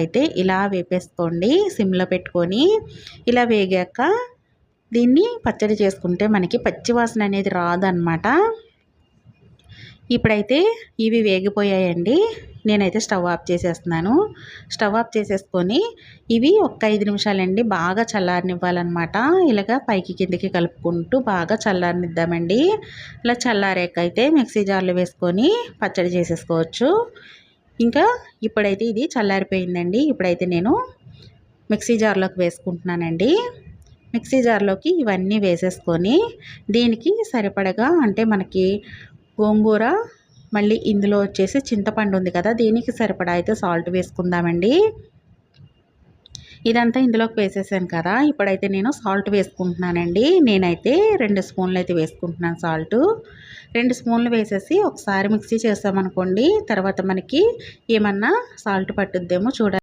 అయితే ఇలా వేపేసుకోండి. సిమ్లో పెట్టుకొని ఇలా వేగాక దీన్ని పచ్చడి చేసుకుంటే మనకి పచ్చివాసన అనేది రాదనమాట ఇప్పుడైతే ఇవి వేగిపోయాయండి. నేనైతే స్టవ్ ఆఫ్ చేసేస్తున్నాను. స్టవ్ ఆఫ్ చేసేసుకొని ఇవి ఒక్క ఐదు నిమిషాలండి బాగా చల్లారనివ్వాలన్నమాట. ఇలాగ పైకి కిందకి కలుపుకుంటూ బాగా చల్లారనిద్దామండి. ఇలా చల్లారేకైతే మిక్సీ జార్లో వేసుకొని పచ్చడి చేసేసుకోవచ్చు. ఇంకా ఇప్పుడైతే ఇది చల్లారిపోయిందండి. ఇప్పుడైతే నేను మిక్సీ జార్లోకి వేసుకుంటున్నానండి. మిక్సీ జార్లోకి ఇవన్నీ వేసేసుకొని దీనికి సరిపడగా అంటే మనకి గోంగూర మళ్ళీ ఇందులో వచ్చేసి చింతపండు ఉంది కదా దీనికి సరిపడా అయితే సాల్ట్ వేసుకుందామండి. ఇదంతా ఇందులోకి వేసేసాను కదా. ఇప్పుడైతే నేను సాల్ట్ వేసుకుంటున్నానండి. నేనైతే రెండు స్పూన్లు అయితే వేసుకుంటున్నాను సాల్ట్. రెండు స్పూన్లు వేసేసి ఒకసారి మిక్సీ చేస్తామనుకోండి తర్వాత మనకి ఏమన్నా సాల్ట్ పట్టుద్దేమో చూడాలి